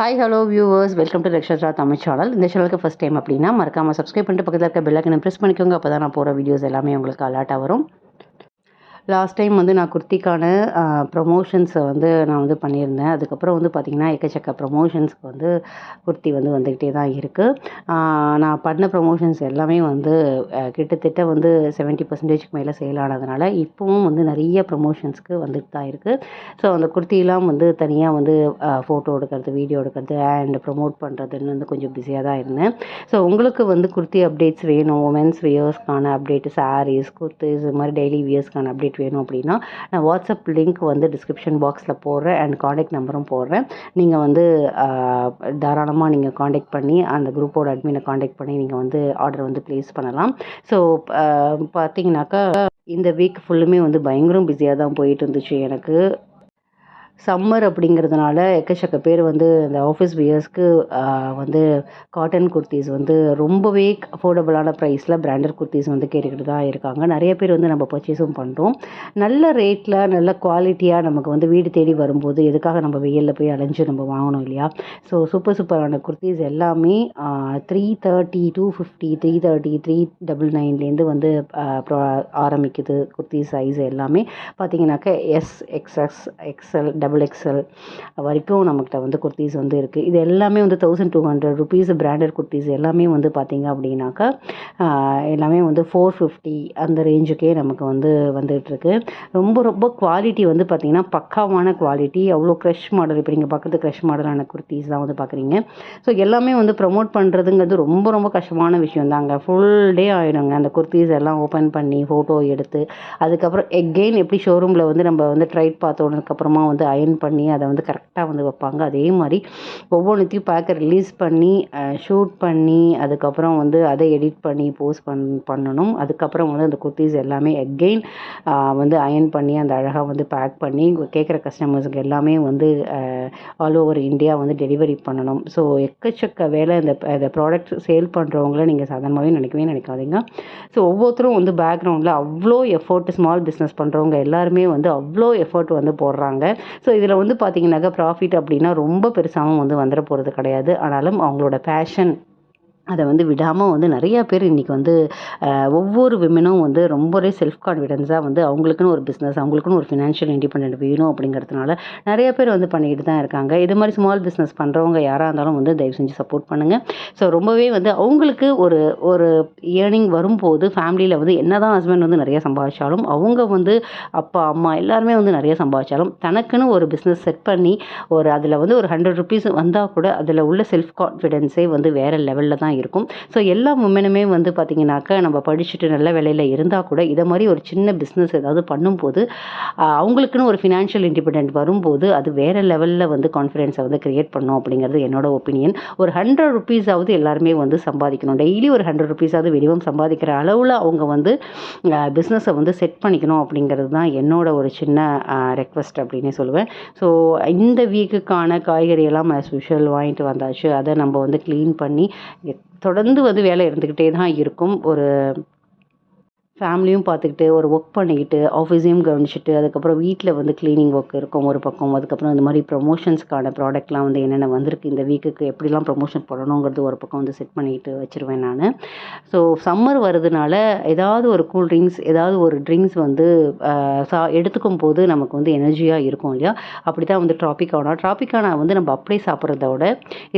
Hi hello viewers welcome to Lakshatra Tamil channel இந்த சேனலுக்கு first time அப்படின்னா மறக்காமல் சப்ஸ்கிரைப் பண்ணிட்டு பக்கத்தில் இருக்க பெல்லைக்கனை ப்ரெஸ் பண்ணிக்கோங்க. அப்போ தான் நான் போகிற வீடியோஸ் எல்லாமே உங்களுக்கு அலர்ட்டாக வரும். லாஸ்ட் டைம் வந்து நான் குர்த்திக்கான ப்ரொமோஷன்ஸை வந்து நான் வந்து பண்ணியிருந்தேன். அதுக்கப்புறம் வந்து பார்த்திங்கன்னா எக்கச்சக்க ப்ரொமோஷன்ஸ்க்கு வந்து குர்த்தி வந்து வந்துக்கிட்டே தான் இருக்குது நான் பண்ண ப்ரொமோஷன்ஸ் எல்லாமே வந்து கிட்டத்தட்ட வந்து செவன்ட்டி பர்சன்டேஜ்க்கு மேலே சேல் ஆனதுனால இப்போவும் வந்து நிறைய ப்ரொமோஷன்ஸ்க்கு வந்துட்டு தான் இருக்குது ஸோ அந்த குர்த்திலாம் வந்து தனியாக வந்து ஃபோட்டோ எடுக்கிறது வீடியோ எடுக்கிறது அண்ட் ப்ரொமோட் பண்ணுறதுன்னு வந்து கொஞ்சம் பிஸியாக தான் இருந்தேன். ஸோ உங்களுக்கு வந்து குர்த்தி அப்டேட்ஸ் வேணும் உமன்ஸ் வியர்ஸ்க்கான அப்டேட் சாரீஸ் குர்த்திஸ் இது மாதிரி டெய்லி வியர்ஸ்க்கான அப்டேட் வேணும் அப்படின்னா நான் வாட்ஸ்அப் லிங்க் வந்து டிஸ்கிரிப்ஷன் பாக்ஸில் போடுறேன் அண்ட் காண்டாக்ட் நம்பரும் போடுறேன். நீங்கள் வந்து தாராளமாக நீங்கள் காண்டாக்ட் பண்ணி அந்த குரூப்போட அட்மினை காண்டாக்ட் பண்ணி நீங்கள் வந்து ஆர்டர் வந்து ப்ளேஸ் பண்ணலாம். ஸோ பார்த்தீங்கன்னாக்கா இந்த வீக் ஃபுல்லுமே வந்து பயங்கரம் பிஸியாக தான் போயிட்டு இருந்துச்சு எனக்கு. சம்மர் அப்படிங்கிறதுனால எக்கச்சக்க பேர் வந்து இந்த ஆஃபீஸ் வியர்ஸ்க்கு வந்து காட்டன் குர்த்திஸ் வந்து ரொம்பவே அஃபோர்டபுளான ப்ரைஸில் பிராண்டட் குர்த்திஸ் வந்து கேட்டுக்கிட்டு தான் இருக்காங்க. நிறைய பேர் வந்து நம்ம பர்ச்சேஸும் பண்ணுறோம் நல்ல ரேட்டில் நல்ல குவாலிட்டியாக நமக்கு வந்து வீடு தேடி வரும்போது எதுக்காக நம்ம வெயிலில் போய் அலைஞ்சு நம்ம வாங்கணும் இல்லையா? ஸோ சூப்பர் சூப்பரான குர்த்திஸ் எல்லாமே three thirty two fifty three thirty three double நைன்லேருந்து வந்து ஆரம்பிக்குது குர்த்தி சைஸ் எல்லாமே. பார்த்தீங்கன்னாக்கா S XS XL double XL வரைக்கும் நம்மக்கிட்ட வந்து குர்த்திஸ் வந்து இருக்குது இது எல்லாமே வந்து thousand two hundred rupees branded kurtis எல்லாமே வந்து பார்த்திங்க அப்படின்னாக்கா எல்லாமே வந்து ஃபோர் ஃபிஃப்டி அந்த ரேஞ்சுக்கே நமக்கு வந்து வந்துகிட்ருக்கு ரொம்ப ரொம்ப குவாலிட்டி வந்து பார்த்திங்கன்னா பக்காவான குவாலிட்டி அவ்வளோ க்ரஷ் மாடல் இப்போ நீங்கள் பார்க்குறது க்ரஷ் மாடலான குர்த்திஸ் தான் வந்து பார்க்குறீங்க ஸோ எல்லாமே வந்து ப்ரமோட் பண்ணுறதுங்கிறது ரொம்ப ரொம்ப கஷ்டமான விஷயம் தாங்க ஃபுல் டே ஆகிடுங்க அந்த குர்த்திஸ் எல்லாம் ஓப்பன் பண்ணி ஃபோட்டோ எடுத்து அதுக்கப்புறம் எகெயின் எப்படி ஷோரூமில் வந்து நம்ம வந்து ட்ரைட் பார்த்தோன்னதுக்கப்புறமா வந்து அயன் பண்ணி அதை வந்து கரெக்டாக வந்து வைப்பாங்க. அதே மாதிரி ஒவ்வொன்றுத்தையும் பார்க்க ரிலீஸ் பண்ணி ஷூட் பண்ணி அதுக்கப்புறம் வந்து அதை எடிட் பண்ணி போஸ்ட் பண் பண்ணணும். அதுக்கப்புறம் வந்து அந்த குர்த்திஸ் எல்லாமே அகெயின் வந்து அயன் பண்ணி அந்த அழகாக வந்து பேக் பண்ணி கேட்குற கஸ்டமர்ஸுக்கு எல்லாமே வந்து ஆல் ஓவர் இந்தியா வந்து டெலிவரி பண்ணணும். ஸோ எக்கச்சக்க வேலை இந்த இந்த ப்ராடக்ட் சேல் பண்ணுறவங்கள நீங்கள் சாதாரணமாகவே நினைக்கவே நினைக்காதீங்க. ஸோ ஒவ்வொருத்தரும் வந்து பேக்ரவுண்டில் அவ்வளோ எஃபோர்ட் ஸ்மால் பிஸ்னஸ் பண்ணுறவங்க எல்லாருமே வந்து அவ்வளோ எஃபோர்ட் வந்து போடுறாங்க. ஸோ ஸோ இதில் வந்து பார்த்தீங்கன்னாக்கா ப்ராஃபிட் அப்படின்னா ரொம்ப பெருசாகவும் வந்து வந்துட போகிறது கிடையாது. ஆனாலும் அவங்களோட பேஷன் அதை வந்து விடாமல் வந்து நிறையா பேர் இன்றைக்கி வந்து ஒவ்வொரு விமனும் வந்து ரொம்பவே செல்ஃப் கான்ஃபிடென்ஸாக வந்து அவங்களுக்குன்னு ஒரு பிஸ்னஸ் அவங்களுக்குன்னு ஒரு ஃபினான்ஷியல் இண்டிபெண்ட் வேணும் அப்படிங்கிறதுனால நிறைய பேர் வந்து பண்ணிக்கிட்டு தான் இருக்காங்க. இது மாதிரி ஸ்மால் பிஸ்னஸ் பண்ணுறவங்க யாராக இருந்தாலும் வந்து தயவு செஞ்சு சப்போர்ட் பண்ணுங்கள் ஸோ ரொம்பவே வந்து அவங்களுக்கு ஒரு ஒரு ஏர்னிங் வரும்போது ஃபேமிலியில் வந்து என்ன தான் ஹஸ்பண்ட் வந்து நிறைய சம்பாதிச்சாலும் அவங்க வந்து அப்பா அம்மா எல்லாருமே வந்து நிறைய சம்பாதிச்சாலும் தனக்குன்னு ஒரு பிஸ்னஸ் செட் பண்ணி ஒரு அதில் வந்து ஒரு ஹண்ட்ரட் ருபீஸ் வந்தால் கூட அதில் உள்ள செல்ஃப் கான்ஃபிடென்ஸே வந்து வேறு லெவலில் தான் இருக்கும். ஸோ எல்லா உமனுமே வந்து பார்த்திங்கனாக்கா நம்ம படிச்சுட்டு நல்ல வேலையில் இருந்தால் கூட இதை மாதிரி ஒரு சின்ன பிஸ்னஸ் ஏதாவது பண்ணும்போது அவங்களுக்குன்னு ஒரு ஃபினான்ஷியல் இண்டிபெண்ட் வரும்போது அது வேறு லெவலில் வந்து கான்ஃபிடென்ஸை வந்து க்ரியேட் பண்ணும் அப்படிங்கிறது என்னோட ஒப்பீனியன் ஒரு ஹண்ட்ரட் ருபீஸாவது எல்லாருமே வந்து சம்பாதிக்கணும். டெய்லி ஒரு ஹண்ட்ரட் ருபீஸாவது மினிமம் சம்பாதிக்கிற அளவில் அவங்க வந்து பிஸ்னஸை வந்து செட் பண்ணிக்கணும் அப்படிங்கிறது தான் என்னோட ஒரு சின்ன ரெக்வஸ்ட் அப்படின்னே சொல்லுவேன். ஸோ இந்த வீக்குக்கான காய்கறி எல்லாம் as வாங்கிட்டு வந்தாச்சு. அதை நம்ம வந்து க்ளீன் பண்ணி தொடர்ந்து வந்து வேலை இருந்துக்கிட்டே தான் இருக்கும். ஒரு ஃபேமிலியும் பார்த்துக்கிட்டு ஒரு ஒர்க் பண்ணிக்கிட்டு ஆஃபீஸையும் கவனிச்சுட்டு அதுக்கப்புறம் வீட்டில் வந்து க்ளீனிங் ஒர்க் இருக்கும் ஒரு பக்கம் அதுக்கப்புறம் இந்த மாதிரி ப்ரொமோஷன்ஸ்க்கான ப்ராடக்ட்லாம் வந்து என்னென்ன வந்திருக்கு இந்த வீக்குக்கு எப்படிலாம் ப்ரொமோஷன் பண்ணணுங்கிறது ஒரு பக்கம் வந்து செட் பண்ணிக்கிட்டு வச்சுருவேன் நான். ஸோ சம்மர் வர்றதுனால ஏதாவது ஒரு கூல் ட்ரிங்க்ஸ் ஏதாவது ஒரு ட்ரிங்க்ஸ் வந்து சா எடுத்துக்கும் போது நமக்கு வந்து எனர்ஜியாக இருக்கும் இல்லையா? அப்படி தான் வந்து ட்ராபிக்கானா ட்ராபிக்கானா வந்து நம்ம அப்படியே சாப்பிட்றத விட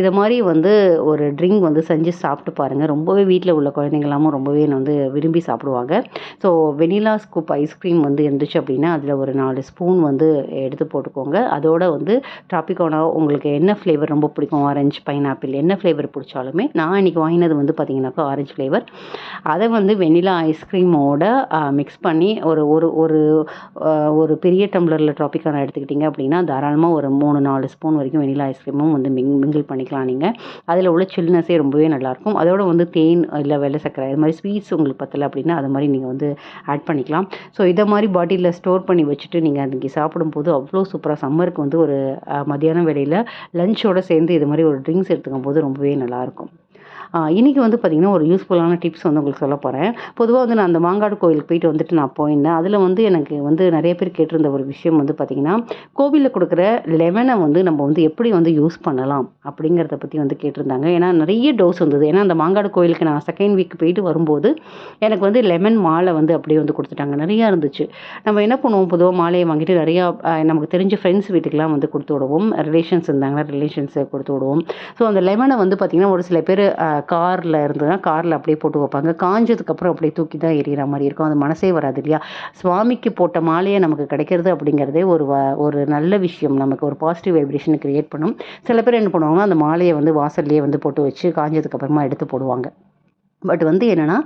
இதை மாதிரி வந்து ஒரு ட்ரிங்க் வந்து செஞ்சு சாப்பிட்டு பாருங்கள் ரொம்பவே வீட்டில் உள்ள குழந்தைங்களாமும் ரொம்பவே வந்து விரும்பி சாப்பிடுவாங்க. ஸோ வெனிலா ஸ்கூப் ஐஸ்கிரீம் வந்து இருந்துச்சு அப்படின்னா அதில் ஒரு நாலு ஸ்பூன் வந்து எடுத்து போட்டுக்கோங்க. அதோட வந்து ட்ராபிகோனா உங்களுக்கு என்ன ஃப்ளேவர் ரொம்ப பிடிக்கும்? ஆரஞ்சு பைனாப்பிள் என்ன ஃப்ளேவர் பிடிச்சாலுமே நான் இன்றைக்கி வாங்கினது வந்து பார்த்திங்கனாக்கா ஆரஞ்சு ஃப்ளேவர் அதை வந்து வெனிலா ஐஸ்கிரீமோட மிக்ஸ் பண்ணி ஒரு ஒரு ஒரு ஒரு பெரிய டம்ளரில் ட்ராபிக்கான எடுத்துக்கிட்டிங்க அப்படின்னா தாராளமாக ஒரு மூணு நாலு ஸ்பூன் வரைக்கும் வெனிலா ஐஸ்கிரீமும் வந்து மிங் மிங்கிள் பண்ணிக்கலாம் நீங்கள் அதில் உள்ள சில்னஸே ரொம்பவே நல்லாயிருக்கும். அதோட வந்து தேன் இல்லை வெள்ளை சர்க்கரை இது மாதிரி ஸ்வீட்ஸ் உங்களுக்கு பத்தலை அப்படின்னா அது மாதிரி நீங்கள் நீங்கள் வந்து ஆட் பண்ணிக்கலாம். ஸோ இதை மாதிரி பாட்டிலில் ஸ்டோர் பண்ணி வச்சுட்டு நீங்கள் அன்றைக்கி சாப்பிடும்போது அவ்வளோ சூப்பராக சம்மருக்கு வந்து ஒரு மதியானம் மதியான வேளையில் லஞ்சோட சேர்ந்து இது மாதிரி ஒரு ட்ரிங்க்ஸ் எடுத்துக்கும் போது ரொம்பவே நல்லாயிருக்கும் இன்றைக்கி வந்து பார்த்திங்கன்னா ஒரு யூஸ்ஃபுல்லான டிப்ஸ் வந்து உங்களுக்கு சொல்ல போகிறேன் பொதுவாக வந்து நான் அந்த மாங்காடு கோயிலுக்கு போயிட்டு வந்துட்டு நான் போயிருந்தேன். அதில் வந்து எனக்கு வந்து நிறைய பேர் கேட்டிருந்த ஒரு விஷயம் வந்து பார்த்திங்கன்னா கோவிலில் கொடுக்குற லெமனை வந்து நம்ம வந்து எப்படி வந்து யூஸ் பண்ணலாம் அப்படிங்கிறத பற்றி வந்து கேட்டிருந்தாங்க. ஏன்னா நிறைய டோஸ் வந்தது. ஏன்னா அந்த மாங்காடு கோயிலுக்கு நான் செகண்ட் வீக் போயிட்டு வரும்போது எனக்கு வந்து லெமன் மாலை வந்து அப்படியே வந்து கொடுத்துட்டாங்க. நிறையா இருந்துச்சு. நம்ம என்ன பண்ணுவோம்? பொதுவாக மாலையை வாங்கிட்டு நிறையா நமக்கு தெரிஞ்ச ஃப்ரெண்ட்ஸ் வீட்டுக்கெலாம் வந்து கொடுத்து விடுவோம். ரிலேஷன்ஸ் இருந்தாங்கன்னா ரிலேஷன்ஸை கொடுத்து விடுவோம். ஸோ அந்த லெமனை வந்து பார்த்திங்கன்னா ஒரு சில பேர் காரில் இருந்ததுன்னா காரில் அப்படியே போட்டு வைப்பாங்க. காஞ்சதுக்கப்புறம் அப்படியே தூக்கி தான் எரியிற மாதிரி இருக்கும். அது மனசே வராது இல்லையா? சுவாமிக்கு போட்ட மாலையை நமக்கு கிடைக்கிறது அப்படிங்கிறதே ஒரு வ ஒரு நல்ல விஷயம். நமக்கு ஒரு பாசிட்டிவ் வைப்ரேஷன் க்ரியேட் பண்ணும். சில பேர் என்ன பண்ணுவாங்கன்னா அந்த மாலையை வந்து வாசல்லையே வந்து போட்டு வச்சு காஞ்சதுக்கப்புறமா எடுத்து போடுவாங்க. பட் வந்து என்னென்னா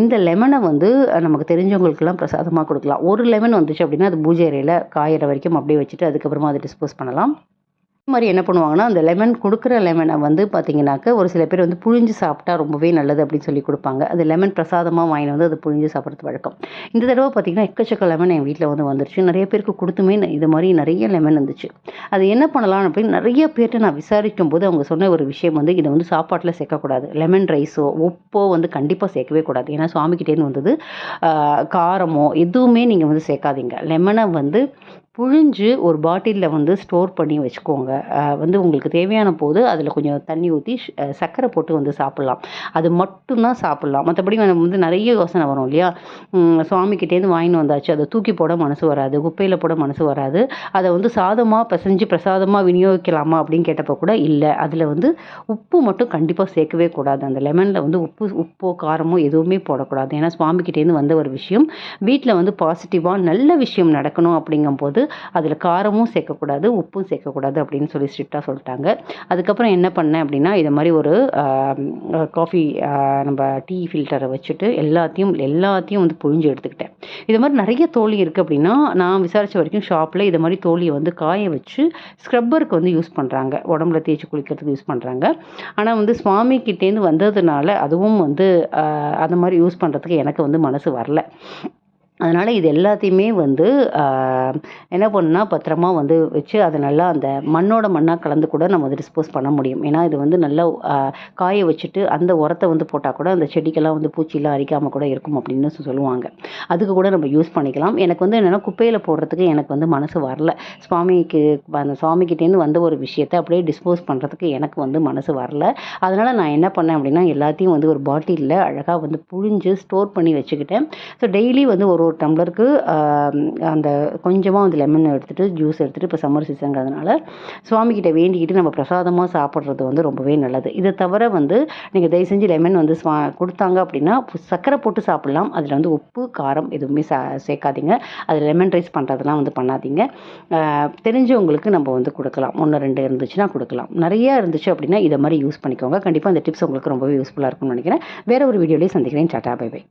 இந்த லெமனை வந்து நமக்கு தெரிஞ்சவங்களுக்கெல்லாம் பிரசாதமாக கொடுக்கலாம். ஒரு லெமன் வந்துச்சு அப்படின்னா அது பூஜை அறையில் காயிற வரைக்கும் அப்படியே வச்சுட்டு அதுக்கப்புறமா அதை டிஸ்போஸ் பண்ணலாம். மாதிரி என்ன பண்ணுவாங்கன்னா அந்த லெமன் கொடுக்குற லெமனை வந்து பார்த்தீங்கன்னாக்க ஒரு சில பேர் வந்து புழிஞ்சு சாப்பிட்டா ரொம்பவே நல்லது அப்படின்னு சொல்லி கொடுப்பாங்க. அது லெமன் பிரசாதமாக வாங்கிட்டு வந்து அது புழிஞ்சு சாப்பிட்றது வழக்கம். இந்த தடவை பார்த்தீங்கன்னா எக்கச்சக்க லெமன் என் வீட்டில் வந்து வந்துருச்சு. நிறைய பேருக்கு கொடுத்துமே இது மாதிரி நிறைய லெமன் இருந்துச்சு. அது என்ன பண்ணலாம் அப்படின்னு நிறைய பேர்கிட்ட நான் விசாரிக்கும் போது அவங்க சொன்ன ஒரு விஷயம் வந்து இதை வந்து சாப்பாட்டில் சேர்க்கக்கூடாது. லெமன் ரைஸோ உப்போ வந்து கண்டிப்பாக சேர்க்கவே கூடாது. ஏன்னா சுவாமிக்கிட்டேன்னு வந்தது காரமோ எதுவுமே நீங்கள் வந்து சேர்க்காதீங்க. லெமனை வந்து புழிஞ்சு ஒரு பாட்டிலில் வந்து ஸ்டோர் பண்ணி வச்சுக்கோங்க. வந்து உங்களுக்கு தேவையான போது அதில் கொஞ்சம் தண்ணி ஊற்றி சர்க்கரை போட்டு வந்து சாப்பிட்லாம். அது மட்டும்தான் சாப்பிட்லாம். மற்றபடி நம்ம வந்து நிறைய யோசனை வரும் இல்லையா? சுவாமிக்கிட்டேருந்து வாங்கின்னு வந்தாச்சு. அதை தூக்கி போட மனசு வராது. குப்பையில் போட மனசு வராது. அதை வந்து சாதமாக பிசைஞ்சு பிரசாதமாக விநியோகிக்கலாமா அப்படின்னு கேட்டப்போ கூட இல்லை. அதில் வந்து உப்பு மட்டும் கண்டிப்பாக சேர்க்கவே கூடாது. அந்த லெமனில் வந்து உப்பு உப்போ காரமோ எதுவுமே போடக்கூடாது. ஏன்னா சுவாமிக்கிட்டேருந்து வந்த ஒரு விஷயம். வீட்டில் வந்து பாசிட்டிவாக நல்ல விஷயம் நடக்கணும் அப்படிங்கும்போது அதில் காரமும் சேர்க்கக்கூடாது உப்பும் சேர்க்கக்கூடாது அப்படின்னு சொல்லி ஸ்ட்ரிக்டாக சொல்லிட்டாங்க. அதுக்கப்புறம் என்ன பண்ணேன் அப்படின்னா இதை மாதிரி ஒரு காஃபி நம்ம டீ ஃபில்டரை வச்சுட்டு எல்லாத்தையும் எல்லாத்தையும் வந்து புழிஞ்சு எடுத்துக்கிட்டேன். இது மாதிரி நிறைய தோழி இருக்குது அப்படின்னா நான் விசாரித்த வரைக்கும் ஷாப்பில் இது மாதிரி தோழியை வந்து காய வச்சு ஸ்க்ரப்பருக்கு வந்து யூஸ் பண்ணுறாங்க உடம்புல தேய்ச்சி குளிக்கிறதுக்கு யூஸ் பண்ணுறாங்க ஆனால் வந்து சுவாமி கிட்டேருந்து வந்ததுனால அதுவும் வந்து அந்த மாதிரி யூஸ் பண்ணுறதுக்கு எனக்கு வந்து மனசு வரல. அதனால் இது எல்லாத்தையுமே வந்து என்ன பண்ணுன்னா பத்திரமா வந்து வச்சு அதை நல்லா அந்த மண்ணோட மண்ணாக கலந்து கூட நம்ம வந்து டிஸ்போஸ் பண்ண முடியும். ஏன்னா இது வந்து நல்லா காய வச்சுட்டு அந்த உரத்தை வந்து போட்டால் கூட அந்த செடிக்கெல்லாம் வந்து பூச்சிலாம் அரிக்காமல் கூட இருக்கும் அப்படின்னு சொல்லுவாங்க. அதுக்கு கூட நம்ம யூஸ் பண்ணிக்கலாம். எனக்கு வந்து என்னென்னா குப்பையில் போடுறதுக்கு எனக்கு வந்து மனசு வரல. சுவாமிக்கு அந்த சுவாமிக்கிட்டேருந்து வந்த ஒரு விஷயத்தை அப்படியே டிஸ்போஸ் பண்ணுறதுக்கு எனக்கு வந்து மனசு வரல. அதனால் நான் என்ன பண்ணேன் அப்படின்னா எல்லாத்தையும் வந்து ஒரு பாட்டிலில் அழகாக வந்து புழிஞ்சு ஸ்டோர் பண்ணி வச்சுக்கிட்டேன். ஸோ டெய்லி வந்து ஒரு ஒரு டம்ளருக்கு அந்த கொஞ்சமாக வந்து லெமன் எடுத்துகிட்டு ஜூஸ் எடுத்துகிட்டு இப்போ சம்மர் சீசனுங்கிறதுனால சுவாமிகிட்ட வேண்டிக்கிட்டு நம்ம பிரசாதமாக சாப்பிட்றது வந்து ரொம்பவே நல்லது. இதை தவிர வந்து நீங்கள் தயவு செஞ்சு லெமன் வந்து ஸ்வா கொடுத்தாங்க அப்படின்னா சர்க்கரை போட்டு சாப்பிட்லாம். அதில் வந்து உப்பு காரம் எதுவுமே சா சேர்க்காதீங்க. அதில் லெமன் ரைஸ் பண்ணுறதுலாம் வந்து பண்ணாதீங்க. தெரிஞ்சவங்களுக்கு நம்ம வந்து கொடுக்கலாம். ஒன்று ரெண்டு இருந்துச்சுன்னா கொடுக்கலாம். நிறையா இருந்துச்சு அப்படின்னா இதை மாதிரி யூஸ் பண்ணிக்கோங்க. கண்டிப்பாக அந்த டிப்ஸ் உங்களுக்கு ரொம்பவே யூஸ்ஃபுல்லாக இருக்கும்னு நினைக்கிறேன். வேறு ஒரு வீடியோலேயே சந்திக்கிறேன். Tata bye bye.